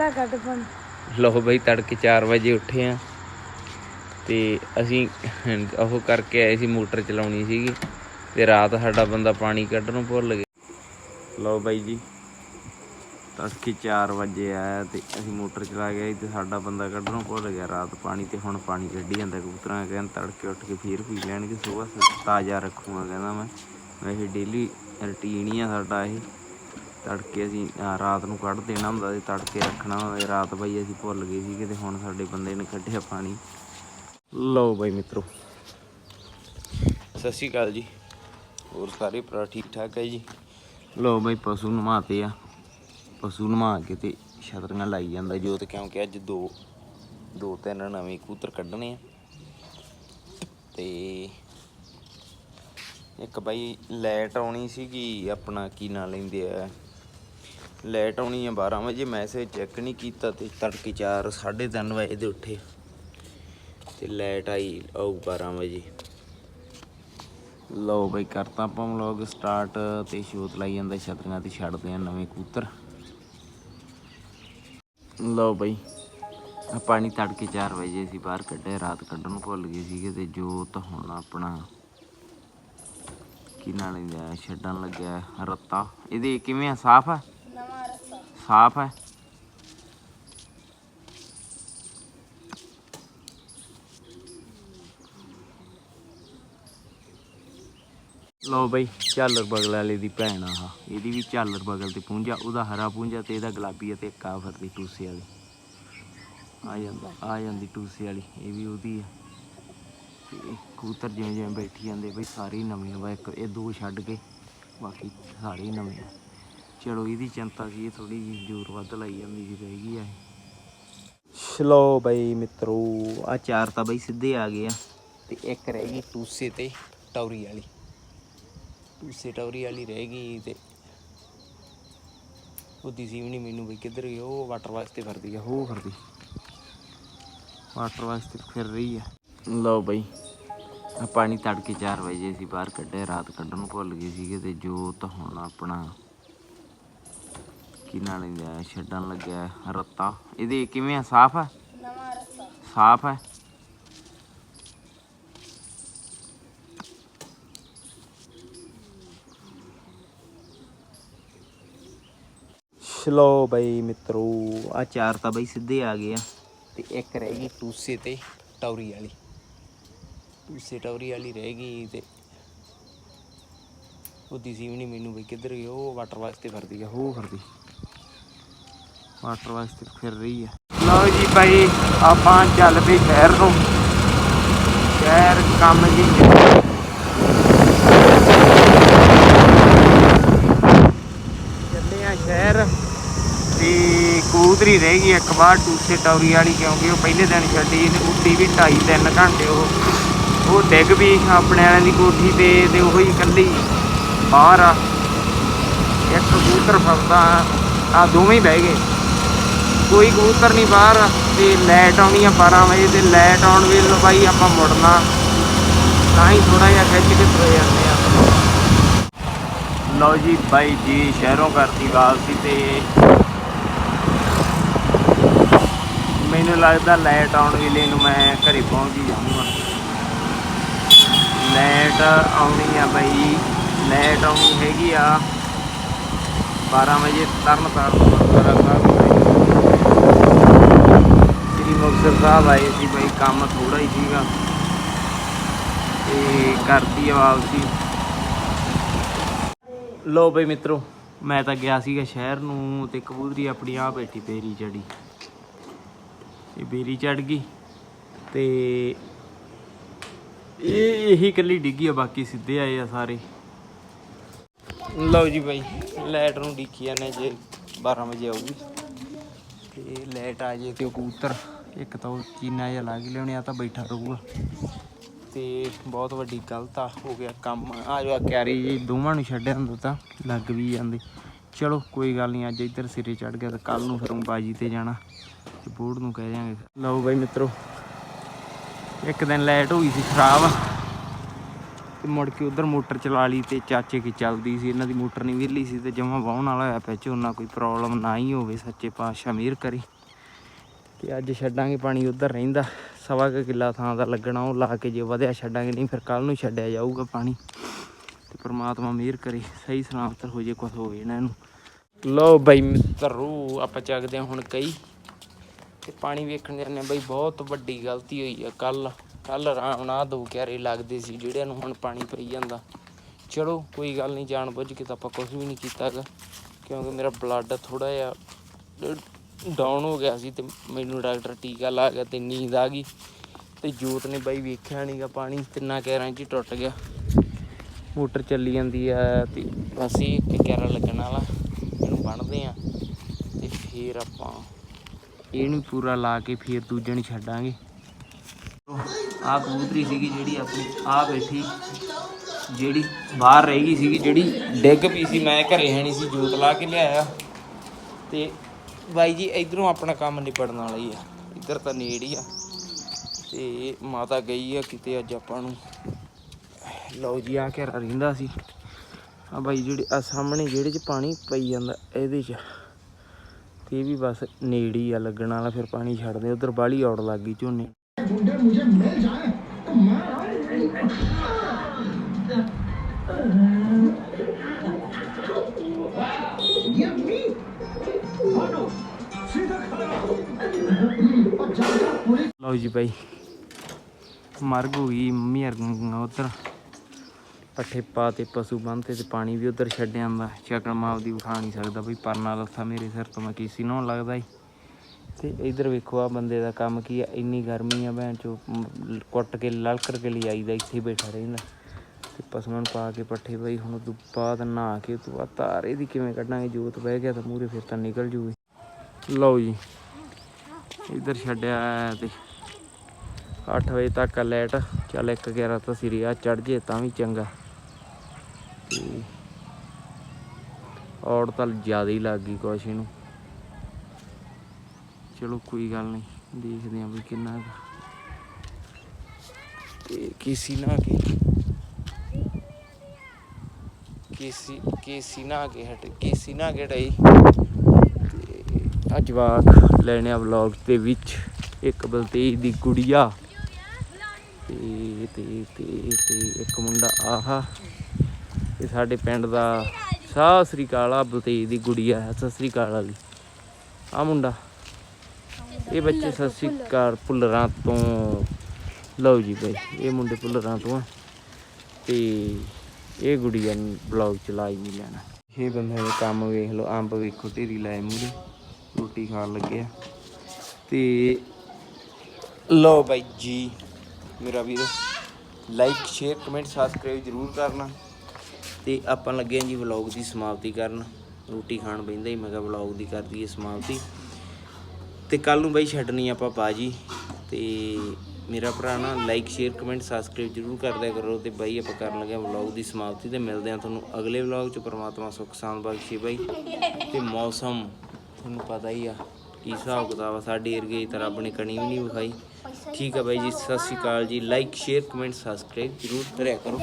ਦਾ ਕੱਢ ਬਈ ਤੜਕੇ 4 ਵਜੇ ਉੱਠੇ ਆ ਤੇ ਅਸੀਂ ਉਹ ਕਰਕੇ ਆਏ ਸੀ ਮੋਟਰ ਚਲਾਉਣੀ ਸੀਗੀ ਤੇ ਰਾਤ ਸਾਡਾ ਬੰਦਾ ਪਾਣੀ ਕੱਢਣੋਂ ਭੁੱਲ ਗਿਆ। ਲਓ ਬਾਈ ਜੀ, ਤੜਕੇ 4 ਵਜੇ ਆਇਆ ਤੇ ਅਸੀਂ ਮੋਟਰ ਚਲਾ ਗਏ ਤੇ ਸਾਡਾ ਬੰਦਾ ਕੱਢਣੋਂ ਭੁੱਲ ਗਿਆ। ਰਾਤ ਪਾਣੀ ਤੇ ਹੁਣ ਪਾਣੀ ਕੱਢੀ ਜਾਂਦਾ ਕਬੂਤਰਾਂ ਕਹਿੰਦਾ ਤੜਕੇ ਉੱਠ ਕੇ ਫੇਰ ਪੀ ਲੈਣਗੇ, ਸਵੇਰ ਤਾਜ਼ਾ ਰੱਖੂਗਾ, ਕਹਿੰਦਾ ਮੈਂ। ਵੈਸੇ ਡੇਲੀ ਰੁਟੀਨ ਹੀ ਆ ਸਾਡਾ ਇਹ। ਤੜਕੇ ਅਸੀਂ ਰਾਤ ਨੂੰ ਕੱਢ ਦੇਣਾ ਹੁੰਦਾ ਤੇ ਤੜਕੇ ਰੱਖਣਾ ਹੁੰਦਾ ਤੇ ਰਾਤ ਬਾਈ ਅਸੀਂ ਭੁੱਲ ਗਏ ਸੀਗੇ ਤੇ ਹੁਣ ਸਾਡੇ ਬੰਦੇ ਨੇ ਕੱਢਿਆ ਪਾਣੀ। ਲਓ ਬਾਈ ਮਿੱਤਰੋ। ਸਤਿ ਸ਼੍ਰੀ ਅਕਾਲ ਜੀ। ਹੋਰ ਸਾਰੇ ਭਰਾ ਠੀਕ ਠਾਕ ਹੈ ਜੀ? ਲਓ ਬਾਈ, ਪਸ਼ੂ ਨਮਾਤੇ ਆ। ਪਸ਼ੂ ਨਮਾ ਕੇ ਤੇ ਛਤਰੀਆਂ ਲਾਈ ਜਾਂਦਾ ਜੋਤ, ਕਿਉਂਕਿ ਅੱਜ ਦੋ ਦੋ ਤਿੰਨ ਨਵੇਂ ਕੂਤਰ ਕੱਢਣੇ ਆ। ਤੇ ਇੱਕ ਬਾਈ, ਲਾਈਟ ਆਉਣੀ ਸੀਗੀ, ਆਪਣਾ ਕੀ ਨਾਂ ਲੈਂਦੇ ਆ? ਲਾਈਟ ਆਉਣੀ ਹੈ 12 ਵਜੇ ਮੈਸੇਜ ਚੈੱਕ ਨਹੀਂ ਕੀਤਾ ਤੇ ਤੜਕੇ 4 3:30 ਵਜੇ ਦੇ ਉੱਠੇ। ਤੇ ਲਾਈਟ ਆਈ ਆਉ 12 ਵਜੇ। ਲਓ ਬਈ, ਕਰਤਾ ਆਪਾਂ ਵਲੌਗ ਸਟਾਰਟ ਤੇ ਸ਼ੋਤ ਲਾਈ ਜਾਂਦਾ ਛਤਰੀਆਂ ਤੇ ਛੱਡਦੇ ਆ ਨਵੇਂ ਕੂਤਰ ਲਓ ਬਈ ਪਾਣੀ ਤੜਕੇ 4 ਵਜੇ ਅਸੀਂ ਬਾਹਰ ਕੱਢਿਆ ਰਾਤ ਕੱਢਣ ਨੂੰ ਭੁੱਲ ਗਏ ਸੀਗੇ ਤੇ ਜੋਤ ਹੁਣ ਆਪਣਾ ਕੀ ਨਾਲ ਲਿਆ ਛੱਡਣ ਲੱਗਿਆ ਰੱਤਾ। ਇਹਦੇ ਕਿਵੇਂ ਆ, ਸਾਫ਼ ਆ? ਰਸਤਾ ਸਾਫ਼ ਹੈ। ਲੋ ਬਈ, ਝਾਲਰ ਬਗਲ ਵਾਲੇ ਦੀ ਭੈਣ ਆ ਆਹ। ਇਹਦੀ ਵੀ ਝਾਲਰ ਬਗਲ ਤੇ ਪੁੰਜਾ ਉਹਦਾ ਹਰਾ ਪੁੰਜਾ ਤੇ ਇਹਦਾ ਗੁਲਾਬੀ ਆ ਤੇ ਇੱਕ ਆ ਫਿਰਦੀ ਟੂਸੇ ਵਾਲੀ। ਆ ਜਾਂਦਾ, ਆ ਜਾਂਦੀ ਟੂਸੇ ਵਾਲੀ, ਇਹ ਵੀ ਉਹਦੀ ਆ। ਤੇ ਕਬੂਤਰ ਜਿਵੇਂ ਜਿਵੇਂ ਬੈਠੀ ਜਾਂਦੇ, ਬਈ ਸਾਰੇ ਹੀ ਨਵੇਂ ਆ। ਇੱਕ, ਇਹ ਦੋ ਛੱਡ ਕੇ, ਬਾਕੀ ਸਾਰੇ ਨਵੇਂ ਆ। ਚਲੋ ਇਹਦੀ ਚਿੰਤਾ ਸੀ, ਇਹ ਥੋੜੀ ਜਿਹੀ ਜ਼ੋਰ ਵੱਧ ਲਾਈ ਜਾਂਦੀ ਸੀ ਰਹਿ ਗਈ ਆ ਚਲੋ ਬਈ ਮਿੱਤਰੋ, ਆ ਚਾਰ ਤਾਂ ਬਈ ਸਿੱਧੇ ਆ ਗਏ ਆ। ਤੇ ਇੱਕ ਰਹਿ ਗਈ ਟੂਸੇ ਤੇ ਟੌਰੀ ਵਾਲੀ। ਟੂਸੇ ਟੌਰੀ ਵਾਲੀ ਰਹਿ ਗਈ ਤੇ ਉਹਦੀ ਸੀ ਵੀ ਨਹੀਂ ਮੈਨੂੰ ਬਈ ਕਿੱਧਰ ਗਈ, ਉਹ ਵਾਟਰ ਵਾਸਤੇ ਫਿਰਦੀ ਆ, ਉਹ ਫਿਰਦੀ। ਵਾਟਰ ਵਾਸਤੇ ਫਿਰ ਰਹੀ ਆ। ਲਓ ਬਈ ਆ ਪਾਣੀ ਤੜਕੇ 4 ਵਜੇ ਅਸੀਂ ਬਾਹਰ ਕੱਢਿਆ, ਰਾਤ ਕੱਢਣ ਨੂੰ ਭੁੱਲ ਗਏ ਸੀਗੇ ਤੇ ਜੋਤ ਹੁਣ ਆਪਣਾ ਕੀ ਨਾਲ ਲਿਆ ਛੱਡਣ ਲੱਗਿਆ ਰੱਤਾ। ਇਹਦੇ ਕਿਵੇਂ ਆ? ਸਾਫ਼ ਨਵਾਂ ਰਸਤਾ ਸਾਫ਼ ਹੈ ਚਲੋ ਬਈ ਮਿੱਤਰੋ ਆ ਚਾਰ ਤਾਂ ਬਈ ਸਿੱਧੇ ਆ ਗਏ ਆ। ਤੇ ਇੱਕ ਰਹਿ ਗਈ ਟੂਸੇ ਤੇ ਟੌਰੀ ਵਾਲੀ। ਟੂਸੇ ਟੌਰੀ ਵਾਲੀ ਰਹਿ ਗਈ ਤੇ ਉਹਦੀ ਸੀ ਵੀ ਨਹੀਂ ਮੈਨੂੰ ਬਈ ਕਿੱਧਰ ਗਈ? ਉਹ ਵਾਟਰ ਵਾਸਤੇ ਫਿਰਦੀ ਆ। ਉਹ ਫਿਰਦੀ। ਵਾਟਰ ਵਾਸਤੇ ਫਿਰ ਰਹੀ ਆ ਲਓ ਜੀ ਭਾਈ, ਆਪਾਂ ਚੱਲ ਪਏ ਸ਼ਹਿਰ ਨੂੰ। ਸ਼ਹਿਰ ਕੰਮ ਜੀ ਚੱਲੇ ਆ ਸ਼ਹਿਰ। ਤੇ ਕਬੂਤਰੀ ਰਹਿ ਗਈ ਇੱਕ ਵਾਰ ਟੂਸੇ ਟੌਰੀ ਵਾਲੀ, ਕਿਉਂਕਿ ਉਹ ਪਹਿਲੇ ਦਿਨ ਛੱਡੀ ਇਹਨੇ ਉੱਡੀ ਵੀ 2.5 3 ਘੰਟੇ ਉਹ ਉਹ ਡਿੱਗ ਵੀ ਆਪਣੇ ਵਾਲਿਆਂ ਦੀ ਕੋਠੀ ਤੇ ਤੇ ਉਹ ਹੀ ਇਕੱਲੀ ਬਾਹਰ ਆ। ਇੱਕ ਕਬੂਤਰ ਫਸਦਾ ਆ। ਦੋਵੇਂ ਬਹਿ ਗਏ। ਕੋਈ ਕਬੂਤਰ ਨਹੀਂ ਬਾਹਰ ਤੇ ਲਾਈਟ ਆਉਣੀ ਆ 12 ਵਜੇ ਤੇ ਲਾਈਟ ਆਉਣ ਵੇਲੇ ਬਾਈ ਆਪਾਂ ਮੁੜਨਾ। ਤਾਂ ਹੀ ਥੋੜਾ ਜਿਹਾ ਖਿੱਚ ਕੇ ਤੁਰੇ ਜਾਂਦੇ ਆ। ਲਓ ਜੀ ਬਾਈ ਜੀ, ਸ਼ਹਿਰੋਂ ਕਰਤੀ ਵਾਪਸੀ ਤੇ ਮੈਨੂੰ ਲੱਗਦਾ ਲਾਈਟ ਆਉਣ ਵੇਲੇ ਨੂੰ ਮੈਂ ਘਰੇ ਪਹੁੰਚ ਹੀ ਜਾਊਂਗਾ। ਲਾਈਟ ਆਉਣੀ ਆ ਬਾਈ ਲਾਈਟ ਆਉਣੀ ਹੈਗੀ ਆ। 12 ਵਜੇ ਤਰਨ ਤਾਰਨ ਗੁਰਦੁਆਰਾ ਸਾਹਿਬ ਸ੍ਰੀ ਮੁਕਤਸਰ ਸਾਹਿਬ ਆਏ ਸੀ ਬਈ, ਕੰਮ ਥੋੜਾ ਹੀ ਸੀਗਾ। ਤੇ ਕਰਤੀ ਆ ਵਾਪਸੀ ਲੋ ਬਈ ਮਿੱਤਰੋ, ਮੈਂ ਤਾਂ ਗਿਆ ਸੀਗਾ ਸ਼ਹਿਰ ਨੂੰ ਤੇ ਕਬੂਤਰੀ ਆਪਣੀ ਆ ਬੈਠੀ ਬੇਰੀ ਚੜੀ। ਇਹ ਬੇਰੀ ਚੜ ਗਈ ਤੇ ਇਹ ਇਹੀ ਕੱਲੀ ਡਿੱਗੀ ਆ, ਬਾਕੀ ਸਿੱਧੇ ਆਏ ਆ ਸਾਰੇ। ਲਓ ਜੀ ਬਾਈ, ਲਾਈਟ ਨੂੰ ਡਿੱਕੀ ਜਾਂਦੇ ਜੇ 12 ਵਜੇ ਆਊਗੀ। ਤੇ ਲਾਈਟ ਆ ਜੇ ਤੇ ਕਬੂਤਰ। ਇੱਕ ਤਾਂ ਉਹ ਚੀਨਾ ਜਿਹਾ ਲਾ ਕੇ ਲਿਆਉਣੇ, ਆ ਤਾਂ ਬੈਠਾ ਰਹੂਗਾ। ਤੇ ਬਹੁਤ ਵੱਡੀ ਗਲਤ ਆ, ਹੋ ਗਿਆ ਕੰਮ। ਆ ਜੋ ਕੈਰੀ ਜੀ, ਦੋਵਾਂ ਨੂੰ ਛੱਡਿਆ ਹੁੰਦਾ ਤਾਂ ਲੱਗ ਵੀ ਜਾਂਦੇ। ਚਲੋ, ਕੋਈ ਗੱਲ ਨਹੀਂ, ਅੱਜ ਇੱਧਰ ਸਿਰੇ ਚੜ ਗਿਆ ਤਾਂ ਕੱਲ ਨੂੰ ਫਿਰ ਊਂ ਬਾਜੀ ਤੇ ਜਾਣਾ। ਤੇ ਬੋਰਡ ਨੂੰ ਕਹਿ ਦਿਆਂਗੇ। ਲਓ ਬਾਈ ਮਿੱਤਰੋ, ਇੱਕ ਦਿਨ ਲਾਈਟ ਹੋਈ ਸੀ, ਖਰਾਬ। ਤੇ ਮੁੜ ਕੇ ਉਧਰ ਮੋਟਰ ਚਲਾ ਲਈ ਤੇ ਚਾਚੇ ਕੀ ਚੱਲਦੀ ਸੀ, ਇਹਨਾਂ ਦੀ ਮੋਟਰ ਨਹੀਂ ਵਿਹਲੀ ਸੀ ਤੇ ਜਮਾ ਵਾਹਣ ਵਾਲਾ ਹੋਇਆ ਪਿਆ, ਝੋਨਾ ਕੋਈ ਪ੍ਰੋਬਲਮ ਨਾ ਹੀ ਹੋਵੇ, ਸੱਚੇ ਪਾਤਸ਼ਾਹ ਮਿਹਰ ਕਰੀ। ਤੇ ਅੱਜ ਛੱਡਾਂਗੇ ਪਾਣੀ ਉਧਰ ਰਹਿੰਦਾ। ਸਵਾ ਕੁ ਕਿੱਲਾ ਥਾਂ ਦਾ ਲੱਗਣਾ, ਉਹ ਲਾ ਕੇ ਜੇ ਵਧਿਆ ਛੱਡਾਂਗੇ, ਨਹੀਂ ਫਿਰ ਕੱਲ ਨੂੰ ਛੱਡਿਆ ਜਾਊਗਾ ਪਾਣੀ। ਤੇ ਪ੍ਰਮਾਤਮਾ ਮਿਹਰ ਕਰੇ, ਸਹੀ ਸਲਾਮਤ ਹੋ ਜੇ ਕੁਝ ਹੋਵੇ ਇਹਨਾਂ। ਨੂੰ ਲੋ ਬਈ ਮਿੱਤਰੋ ਆਪਾਂ ਚੱਕਦੇ ਹਾਂ ਹੁਣ ਕਈ ਤੇ ਪਾਣੀ ਵੇਖਣ ਜਾਂਦੇ ਹਾਂ ਬਈ, ਬਹੁਤ ਵੱਡੀ ਗਲਤੀ ਹੋਈ ਆ। ਕੱਲ ਕੱਲ ਆਰਾਮ ਨਾਲ ਦੋ ਕਿਆਰੇ ਲੱਗਦੇ ਸੀ, ਜਿਹੜਿਆਂ ਨੂੰ ਹੁਣ ਪਾਣੀ ਪਈ ਜਾਂਦਾ। ਚਲੋ, ਕੋਈ ਗੱਲ ਨਹੀਂ, ਜਾਣ ਬੁੱਝ ਕੇ ਤਾਂ ਆਪਾਂ ਕੁਝ ਵੀ ਨਹੀਂ ਕੀਤਾਗਾ ਕਿਉਂਕਿ ਮੇਰਾ ਬਲੱਡ ਥੋੜਾ ਜਿਹਾ ਡਾਊਨ ਹੋ ਗਿਆ ਸੀ ਤੇ ਮੈਨੂੰ ਡਾਕਟਰ ਟੀਕਾ ਲਾ ਗਿਆ ਤੇ ਨੀਂਦ ਆ ਗਈ ਤੇ ਜੋਤ ਨੇ ਬਾਈ ਵੇਖਿਆ ਨਹੀਂਗਾ ਪਾਣੀ, ਤਿੰਨਾਂ ਕੈਰਾਂ 'ਚ ਹੀ ਟੁੱਟ ਗਿਆ। ਮੋਟਰ ਚੱਲੀ ਜਾਂਦੀ ਆ ਤੇ ਬਸ ਇਹ ਇੱਕ ਕਿਆਰਾ ਲੱਗਣ ਵਾਲਾ, ਇਹਨੂੰ ਬੰਨਦੇ ਆ ਤੇ ਫੇਰ ਆਪਾਂ ਇਹਨੂੰ ਪੂਰਾ ਲਾ ਕੇ ਫੇਰ ਦੂਜੇ ਨੂੰ ਛੱਡਾਂਗੇ। ਆਹ ਕਬੂਤਰੀ ਸੀਗੀ ਜਿਹੜੀ ਆਪਣੀ, ਆ ਬੈਠੀ, ਜਿਹੜੀ ਬਾਹਰ ਰਹਿ ਗਈ ਸੀਗੀ, ਜਿਹੜੀ ਡਿੱਗ ਪਈ ਸੀ, ਮੈਂ ਘਰੇ ਹੈ ਨਹੀਂ ਸੀ, ਜੋਤ ਲਾ ਕੇ ਲਿਆਇਆ। ਤੇ ਬਾਈ ਜੀ, ਇਧਰੋਂ ਆਪਣਾ ਕੰਮ ਨਿਪੜਨ ਵਾਲਾ ਹੀ ਆ। ਇੱਧਰ ਤਾਂ ਨੇੜ ਹੀ ਆ। ਤੇ ਮਾਤਾ ਗਈ ਆ ਕਿਤੇ ਅੱਜ ਆਪਾਂ ਨੂੰ। ਲਓ ਜੀ ਆ ਘੇਰਾ ਰਹਿੰਦਾ ਸੀ। ਆ ਬਾਈ ਜਿਹੜੇ ਆ ਸਾਹਮਣੇ ਜਿਹੜੇ ਚ ਪਾਣੀ ਪਈ ਜਾਂਦਾ ਇਹਦੇ ਚ। ਤੇ ਇਹ ਵੀ ਬਸ ਨੇੜੇ ਹੀ ਆ, ਲੱਗਣ ਵਾਲਾ। ਫਿਰ ਪਾਣੀ ਛੱਡਦੇ ਉਧਰ ਬਾਲੀ ਔੜ ਲੱਗ ਗਈ ਝੋਨੇ। ਲਓ ਜੀ ਬਾਈ। ਮਰਗ ਹੋ ਗਈ, ਮੰਮੀ ਅਰਗਾਂ ਉਧਰ। ਪੱਠੇ ਪਾ ਤੇ ਪਸ਼ੂ ਬੰਨ੍ਹਤੇ ਤੇ ਪਾਣੀ ਵੀ ਉਧਰ ਛੱਡ ਜਾਂਦਾ ਸ਼ਕਲ ਮਾਪ ਦੀ ਵਿਖਾ ਨਹੀਂ ਸਕਦਾ ਬਈ, ਪਰਨਾ ਲੱਥਾ ਮੇਰੇ ਸਿਰ ਤੋਂ, ਮੈਂ ਕੀਸੀ ਨਹਾਉਣ ਲੱਗਦਾ ਈ ਤੇ ਇਧਰ ਵੇਖੋ ਆ ਬੰਦੇ ਦਾ ਕੰਮ ਕੀ ਆ, ਇੰਨੀ ਗਰਮੀ ਆ ਭੈਣ ਚੋ ਕੁੱਟ ਕੇ ਲਲਕਰ ਕੇ ਲਈ ਆਈਦਾ ਇੱਥੇ ਬੈਠਾ ਰਹਿੰਦਾ। ਤੇ ਪਸ਼ੂਆਂ ਨੂੰ ਪਾ ਕੇ ਪੱਠੇ ਬਈ, ਹੁਣ ਉਦੋਂ ਬਾਅਦ ਨਹਾ ਕੇ ਤੂੰ ਆ ਧਾਰ ਇਹਦੀ ਕਿਵੇਂ ਕੱਢਾਂਗੇ, ਜੋਤ ਬਹਿ ਗਿਆ ਤਾਂ ਮੂਰੇ ਫਿਰ ਤਾਂ ਨਿਕਲ ਜੂਗੀ। ਲਓ ਜੀ। ਇਧਰ ਛੱਡਿਆ ਤੇ 8 ਵਜੇ ਤੱਕ ਲੈਟ ਚੱਲ ਇੱਕ 11 ਤਾਂ ਚੜ ਜੇ ਤਾਂ ਵੀ ਚੰਗਾ। ਔੜ ਤਾਂ ਜ਼ਿਆਦਾ ਹੀ ਲੱਗ ਗਈ ਕੁਛ ਇਹਨੂੰ। ਚਲੋ ਕੋਈ ਗੱਲ ਨਹੀਂ, ਦੇਖਦੇ ਆਂ ਵੀ ਕਿੰਨਾ ਕੁ। ਤੇ ਕੀਸੀ ਨਾ ਕੇ। ਕੀਸੀ ਕੀਸੀ ਨਾ ਕੇ ਹਟ, ਕੀਸੀ ਨਾ ਕੇ ਡਈ ਆ ਜਵਾਕ ਲੈਣੇ ਵਲੌਗ ਦੇ ਵਿੱਚ। ਇੱਕ ਬਲਤੇਜ ਦੀ ਗੁੜੀਆ। ਤੇ ਤੇ ਤੇ ਤੇ ਇੱਕ ਮੁੰਡਾ ਆਹਾ। ਇਹ ਸਾਡੇ ਪਿੰਡ ਦਾ ਸਤਿ ਸ੍ਰੀ ਅਕਾਲ ਆ ਬਲਤੇਜ ਦੀ ਗੁੜੀਆ ਹੈ, ਸਤਿ ਸ੍ਰੀ ਅਕਾਲ ਵਾਲੀ। ਆ ਮੁੰਡਾ। ਇਹ ਬੱਚੇ ਸਤਿ ਸ੍ਰੀ ਅਕਾਲ ਭੁੱਲਰਾਂ ਤੋਂ। ਲਓ ਜੀ ਬਈ, ਇਹ ਮੁੰਡੇ ਭੁੱਲਰਾਂ ਤੋਂ ਆ। ਤੇ ਇਹ ਗੁੜੀਆ ਨੂੰ ਬਲੌਗ ਚਲਾਈ ਨਹੀਂ ਲੈਣਾ। ਇਹ ਬੰਦੇ ਦੇ ਕੰਮ ਵੇਖ ਲਓ, ਅੰਬ ਵੇਖੋ ਤੇਰੀ ਲਾਏ ਮੂਰੇ ਰੋਟੀ ਖਾਣ ਲੱਗੇ ਆ। ਤੇ ਲਓ ਬਾਈ ਜੀ, ਮੇਰਾ ਵੀਰ ਲਾਈਕ ਸ਼ੇਅਰ ਕਮੈਂਟ ਸਬਸਕ੍ਰਾਈਬ ਜਰੂਰ ਕਰਨਾ। ਤੇ ਆਪਾਂ ਲੱਗੇ ਹਾਂ ਜੀ ਵਲੌਗ ਦੀ ਸਮਾਪਤੀ ਕਰਨ। ਰੋਟੀ ਖਾਣ ਬੈਂਦਾ ਹੀ ਮੈਂ ਕਿਹਾ ਵਲੌਗ ਦੀ ਕਰ ਦਈਏ ਸਮਾਪਤੀ। ਤੇ ਕੱਲ ਨੂੰ ਬਾਈ ਛੱਡਣੀ ਆਪਾਂ ਬਾਜੀ। ਤੇ ਮੇਰਾ ਭਰਾ ਨਾ ਲਾਈਕ ਸ਼ੇਅਰ ਕਮੈਂਟ ਸਬਸਕ੍ਰਾਈਬ ਜਰੂਰ ਕਰਦਿਆ ਕਰੋ। ਤੇ ਬਾਈ ਆਪਾਂ ਕਰਨ ਲੱਗੇ ਵਲੌਗ ਦੀ ਸਮਾਪਤੀ। ਤੇ ਮਿਲਦੇ ਆ ਤੁਹਾਨੂੰ ਅਗਲੇ ਵਲੌਗ ਚ। ਪਰਮਾਤਮਾ ਸੁੱਖ ਸ਼ਾਂਤ ਬਖਸ਼ੇ ਬਾਈ। ਤੇ ਮੌਸਮ ਤੁਹਾਨੂੰ ਪਤਾ ਹੀ ਆ, ਕੀ ਹਿਸਾਬ ਕਿਤਾਬ ਆ ਸਾਡੇ ਏਰੀਏ ਤਾਂ ਰੱਬ ਨੇ ਕਣੀ ਵੀ ਨਹੀਂ ਵਿਖਾਈ। ਠੀਕ ਆ ਬਾਈ ਜੀ, ਸਤਿ ਸ਼੍ਰੀ ਅਕਾਲ ਜੀ ਲਾਈਕ ਸ਼ੇਅਰ ਕਮੈਂਟ ਸਬਸਕ੍ਰਾਈਬ ਜਰੂਰ ਕਰਿਆ ਕਰੋ।